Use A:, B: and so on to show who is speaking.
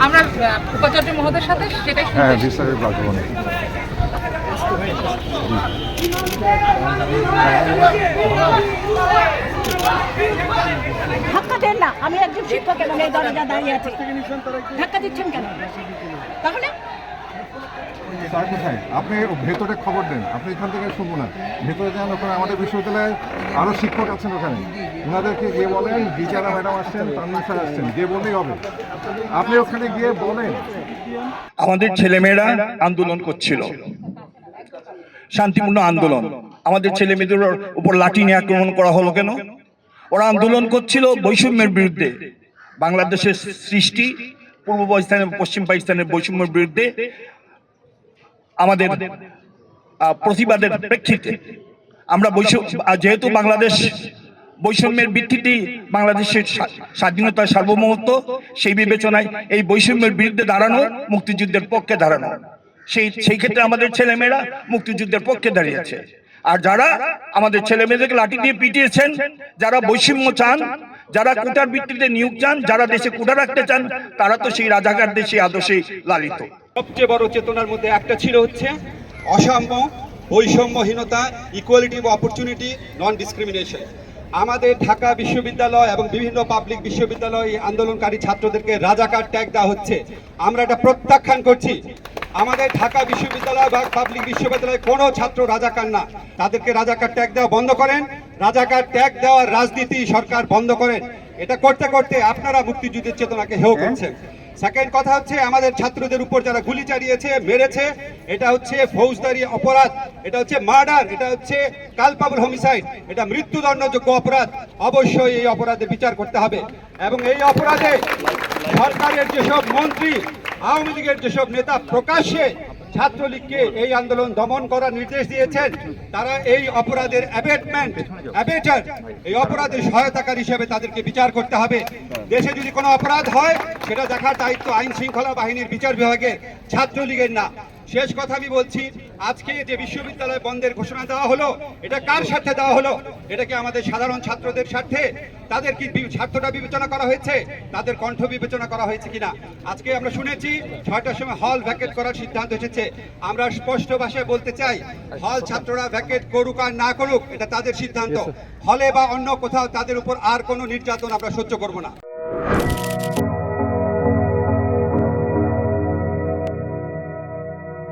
A: আমরা উপাচার্য মহোদয়ের সাথে সেটাই
B: হ্যাঁ বিস্তারিত বাসভবন
C: ধাক্কা দেন না আমি একজন শিক্ষক এবং এই দরজা দাঁড়িয়ে আছি। ধাক্কা দিচ্ছেন কেন? তাহলে
B: স্যার, কোথায়? আপনি ভেতরে খবর দেন। আপনি এখান থেকে শুনব না। ভেতরে যান, ওখানে আমাদের বিশ্ববিদ্যালয়ে আরও শিক্ষক আছেন ওখানে। ওনাদেরকে গিয়ে বলেন, বিচারা ম্যাডাম আসছেন, তানভীর স্যার আসছেন গিয়ে বললেই হবে। আপনি ওখানে গিয়ে বলেন।
D: আমাদের ছেলেমেয়েরা আন্দোলন করছিল। শান্তিপূর্ণ আন্দোলন। আমাদের ছেলে মেয়েদের উপর লাঠি নিয়ে আক্রমণ করা হলো কেন? ওরা আন্দোলন করছিল বৈষম্যের বিরুদ্ধে। বাংলাদেশের সৃষ্টি পূর্ব পাকিস্তান এবং পশ্চিম পাকিস্তানের বৈষম্যের বিরুদ্ধে আমাদের প্রতিবাদের প্রেক্ষিতে। আমরা বৈষম্য যেহেতু বাংলাদেশ বৈষম্যের ভিত্তিতে বাংলাদেশের স্বাধীনতার স্বাধীনতা সার্বভৌমত্ব সেই বিবেচনায় এই বৈষম্যের বিরুদ্ধে দাঁড়ানো মুক্তিযুদ্ধের পক্ষে দাঁড়ানো। সেই সেই ক্ষেত্রে আমাদের ছেলেমেয়েরা মুক্তিযুদ্ধের পক্ষে দাঁড়িয়েছে। আর যারা আমাদের ছেলেমেয়েদেরকে লাঠি দিয়ে পিটিয়েছেন যারা বৈষম্য চান যারা কোটার ভিত্তিতে নিয়োগ চান, যারা দেশে কোটা রাখতে চান, তারা তো সেই রাজাকার দেশে আদর্শে লালিত।
E: সবচেয়ে বড় চেতনার মধ্যে একটা ছিল হচ্ছে অসাম্য বৈষম্যহীনতা ইকুয়ালিটি অপরচুনিটি নন ডিসক্রিমিনেশন আমাদের ঢাকা বিশ্ববিদ্যালয় এবং বিভিন্ন পাবলিক বিশ্ববিদ্যালয় আন্দোলনকারী ছাত্রদেরকে রাজাকার ট্যাগ দেওয়া হচ্ছে। আমরা এটা প্রত্যাখ্যান করছি। আমাদের ঢাকা বিশ্ববিদ্যালয় বা পাবলিক বিশ্ববিদ্যালয়ে কোনো ছাত্র রাজাকার না। তাদেরকে রাজাকার ট্যাগ দেওয়া বন্ধ করেন। রাজাকার ট্যাগ দেওয়ার রাজনীতি সরকার বন্ধ করেন। এটা করতে করতে আপনারা মুক্তিযুদ্ধের চেতনাকে হেও করছেন। সেকেন্ড কথা হচ্ছে আমাদের ছাত্রদের উপর যারা গুলি চালিয়েছে মেরেছে এটা হচ্ছে ফৌজদারি অপরাধ এটা হচ্ছে মার্ডার এটা হচ্ছে কালপাবল হোমিসাইড এটা মৃত্যুদণ্ডযোগ্য অপরাধ। অবশ্যই এই অপরাধের বিচার করতে হবে। এবং এই অপরাধে সরকারের যেসব মন্ত্রী আওয়ামী লীগের যেসব নেতা প্রকাশ্যে ছাত্রলীগকে এই আন্দোলন দমন করার নির্দেশ দিয়েছেন। তারা এই অপরাধের অ্যাবেটমেন্ট এই অপরাধের সহায়তাকারী হিসেবে তাদেরকে বিচার করতে হবে। দেশে যদি কোনো অপরাধ হয়, সেটা দেখার দায়িত্ব আইন শৃঙ্খলা বাহিনীর বিচার বিভাগে, ছাত্রলীগের না। শেষ কথা আমি বলছি আজকে যে বিশ্ববিদ্যালয় বন্ধের ঘোষণা দেওয়া হলো এটা কার স্বার্থে দেওয়া হলো? এটা কি আমাদের সাধারণ ছাত্রদের স্বার্থে? তাদের কি স্বার্থটা বিবেচনা করা হয়েছে? তাদের কণ্ঠ বিবেচনা করা হয়েছে কিনা? আজকে আমরা শুনেছি ছয়টার সময় হল ভ্যাকেট করার সিদ্ধান্ত এসেছে। আমরা স্পষ্ট ভাষায় বলতে চাই হল ছাত্ররা ভ্যাকেট করুক আর না করুক এটা তাদের সিদ্ধান্ত। হলে বা অন্য কোথাও তাদের উপর আর কোনো নির্যাতন আমরা সহ্য করব না।